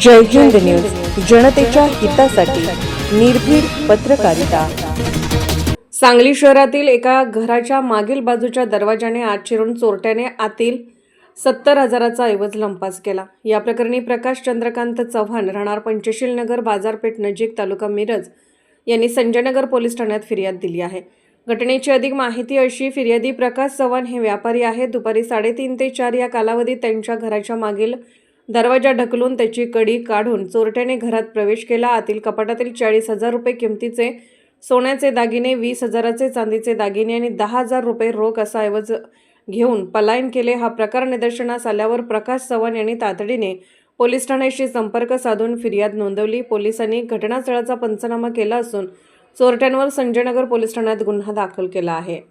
जय Hind news जनतेच्या हितासाठी निर्भीड पत्रकारिता. सांगली शहरातील एका घराच्या मागील बाजूच्या दरवाजाने आत शिरून चोरट्याने आतील सत्तर हजाराचा ऐवज लंपास केला. या प्रकरणी प्रकाश चंद्रकांत चव्हाण राहणार पंचशील नगर बाजारपेठ नजीक तालुका मिरज यांनी संजयनगर पोलीस ठाण्यात फिर्याद दिली आहे. घटनेची अधिक माहिती अशी फिर्यादी प्रकाश चव्हाण हे व्यापारी आहेत. दुपारी साडेतीन ते चार या कालावधीत त्यांच्या घराच्या मागील दरवाजा ढकलून त्याची कडी काढून चोरट्याने घरात प्रवेश केला. आतील कपाटातील चाळीस हजार रुपये किमतीचे सोन्याचे दागिने वीस हजाराचे चांदीचे दागिने आणि दहा हजार रुपये रोख असा ऐवज घेऊन पलायन केले. हा प्रकार निदर्शनास आल्यावर प्रकाश चव्हाण यांनी तातडीने पोलीस ठाण्याशी संपर्क साधून फिर्याद नोंदवली. पोलिसांनी घटनास्थळाचा पंचनामा केला असून चोरट्यांवर संजयनगर पोलीस ठाण्यात गुन्हा दाखल केला आहे.